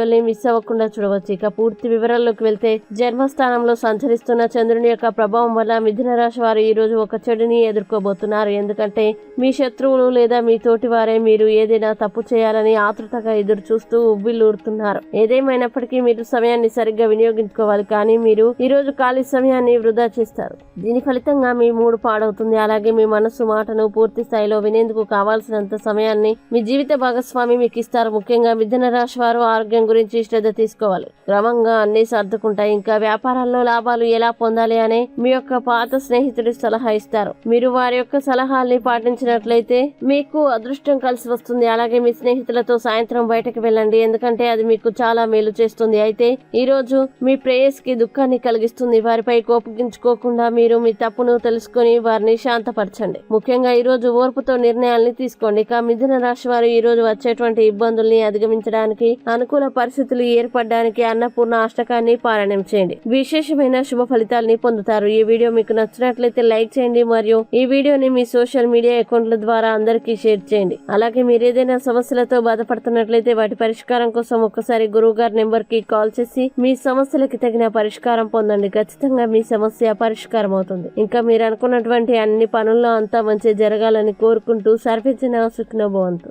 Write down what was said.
వీడియోని మిస్ అవ్వకుండా చూడవచ్చు. ఇక పూర్తి వివరాల్లోకి వెళ్తే జన్మస్థానంలో సంచరిస్తున్న చంద్రుని యొక్క ప్రభావం వల్ల మిథున రాశి వారు ఈ రోజు ఒక చెడుని ఎదుర్కోబోతున్నారు. ఎందుకంటే మీ శత్రువులు లేదా మీ తోటి వారే మీరు ఏదైనా తప్పు చేయాలని ఆతృతగా ఎదురు చూస్తూ ఉబ్బిల్లూరుతున్నారు ఏదేమైనప్పటికీ మీరు సమయాన్ని సరిగ్గా వినియోగించుకోవాలి. కానీ మీరు ఈ రోజు ఖాళీ సమయాన్ని వృధా చేస్తారు. దీని ఫలితంగా మీ మూడు పాడవుతుంది. అలాగే మీ మనస్సు మాటను పూర్తి స్థాయిలో వినేందుకు కావాల్సినంత సమయాన్ని మీ జీవిత భాగస్వామి మీకు ఇస్తారు. ముఖ్యంగా మిథున రాశి వారు ఆరోగ్యం గురించి శ్రద్ధ తీసుకోవాలి. క్రమంగా అన్ని సర్దుకుంటాయి. ఇంకా వ్యాపారాల్లో లాభాలు ఎలా పొందాలి అనే మీ యొక్క పాత స్నేహితుడి సలహా ఇస్తారు. మీరు వారి యొక్క సలహాల్ని పాటించినట్లయితే మీకు అదృష్టం కలిసి వస్తుంది. అలాగే మీ స్నేహితులతో సాయంత్రం బయటకు వెళ్ళండి. ఎందుకంటే అది మీకు చాలా మేలు చేస్తుంది. అయితే ఈ రోజు మీ ప్రేయస్కి దుఃఖాన్ని కలిగిస్తుంది. వారిపై కోపగించుకోకుండా మీరు మీ తప్పును తెలుసుకొని వారిని శాంతపరచండి. ముఖ్యంగా ఈ రోజు ఓర్పుతో నిర్ణయాల్ని తీసుకోండి. ఇక మిథున రాశి వారు ఈ రోజు వచ్చేటువంటి ఇబ్బందుల్ని అధిగమించడానికి అనుకూల పరిస్థితులు ఏర్పడడానికి అన్నపూర్ణ అష్టకాన్ని పారాయణం చేయండి. విశేషమైన శుభ ఫలితాలని పొందుతారు. ఈ వీడియో మీకు నచ్చినట్లయితే లైక్ చేయండి మరియు ఈ వీడియోని మీ సోషల్ మీడియా అకౌంట్ల ద్వారా అందరికీ షేర్ చేయండి. అలాగే మీరు ఏదైనా సమస్యలతో బాధపడుతున్నట్లయితే వాటి పరిష్కారం కోసం ఒక్కసారి గురువు గారి నెంబర్కి కాల్ చేసి మీ సమస్యలకి తగిన పరిష్కారం పొందండి. ఖచ్చితంగా మీ సమస్య పరిష్కారం అవుతుంది ఇంకా మీరు అనుకున్నటువంటి అన్ని పనుల్లో అంతా మంచి జరగాలని కోరుకుంటూ సర్వేజన సుఖ్నభవంతు